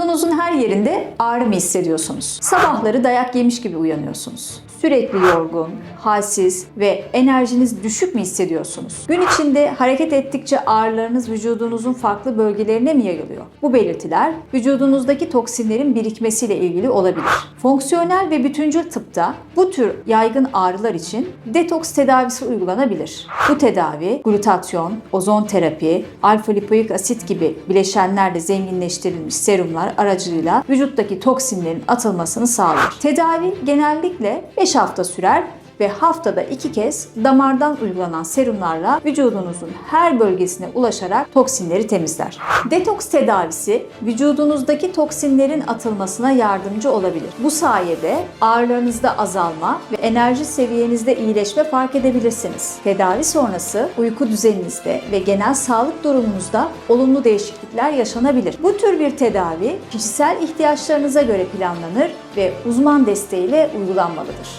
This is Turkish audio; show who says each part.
Speaker 1: Vücudunuzun her yerinde ağrı mı hissediyorsunuz? Sabahları dayak yemiş gibi uyanıyorsunuz. Sürekli yorgun, halsiz ve enerjiniz düşük mü hissediyorsunuz? Gün içinde hareket ettikçe ağrılarınız vücudunuzun farklı bölgelerine mi yayılıyor? Bu belirtiler vücudunuzdaki toksinlerin birikmesiyle ilgili olabilir. Fonksiyonel ve bütüncül tıpta bu tür yaygın ağrılar için detoks tedavisi uygulanabilir. Bu tedavi glutatyon, ozon terapi, alfa lipoik asit gibi bileşenlerle zenginleştirilmiş serumlar aracılığıyla vücuttaki toksinlerin atılmasını sağlar. Tedavi genellikle 5 hafta sürer ve haftada iki kez damardan uygulanan serumlarla vücudunuzun her bölgesine ulaşarak toksinleri temizler. Detoks tedavisi vücudunuzdaki toksinlerin atılmasına yardımcı olabilir. Bu sayede ağrılarınızda azalma ve enerji seviyenizde iyileşme fark edebilirsiniz. Tedavi sonrası uyku düzeninizde ve genel sağlık durumunuzda olumlu değişiklikler yaşanabilir. Bu tür bir tedavi kişisel ihtiyaçlarınıza göre planlanır ve uzman desteğiyle uygulanmalıdır.